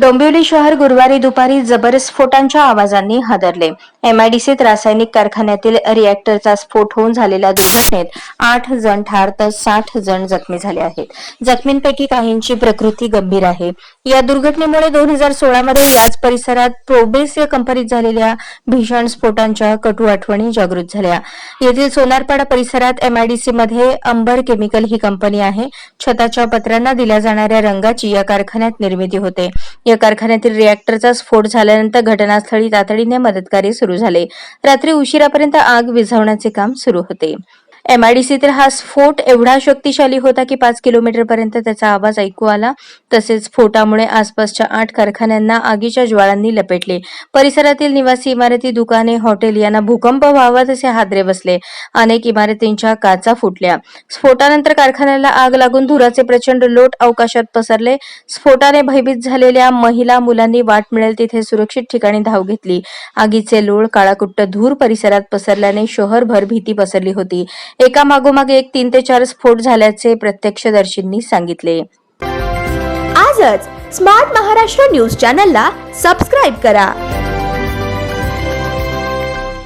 डोंबिवली शहर गुरुवारी दुपारी जबर स्फोटांच्या आवाजांनी हादरले. एमआयडीसीत रासायनिक कारखान्यातील रिएक्टरचा स्फोट होऊन झालेल्या दुर्घटनेत आठ जण ठार तर साठ जण जखमी झाले आहेत. जखमींपैकी काहींची प्रकृती गंभीर आहे. या दुर्घटनेमुळे दोन हजार सोळा मध्ये याच परिसरात प्रोबेस या कंपनीत झालेल्या भीषण स्फोटांच्या कटू आठवणी जागृत झाल्या. येथील सोनारपाडा परिसरात एमआयडीसी मध्ये अंबर केमिकल ही कंपनी आहे. छताच्या पत्र्यांना दिल्या जाणाऱ्या रंगाची या कारखान्यात निर्मिती होते. या कारखान्यातील रिएक्टरचा स्फोट झाल्यानंतर घटनास्थळी तातडीने मदतकार्य सुरू झाले. रात्री उशिरापर्यंत आग विझवण्याचे काम सुरू होते. एमआयडीसीतील हा स्फोट एवढा शक्तिशाली होता की पाच किलोमीटर पर्यंत त्याचा आवाज ऐकू आला. तसेच स्फोटामुळे आसपासच्या आठ कारखान्यांना आगीच्या ज्वाळांनी लपेटले. परिसरातील निवासी इमारती दुकाने हॉटेल यांना भूकंप व्हावा तसे हादरे बसले. अनेक इमारतींच्या काचा फुटल्या. स्फोटानंतर कारखान्याला आग लागून धुराचे प्रचंड लोट अवकाशात पसरले. स्फोटाने भयभीत झालेल्या महिला मुलांनी वाट मिळेल तिथे सुरक्षित ठिकाणी धाव घेतली. आगीचे लोळ काळाकुट्ट धूर परिसरात पसरल्याने शहरभर भीती पसरली होती. एका मागोमागे एक तीन ते चार स्फोट झाल्याचे प्रत्यक्षदर्शींनी सांगितले. आजच स्मार्ट महाराष्ट्र न्यूज चॅनलला सबस्क्राईब करा.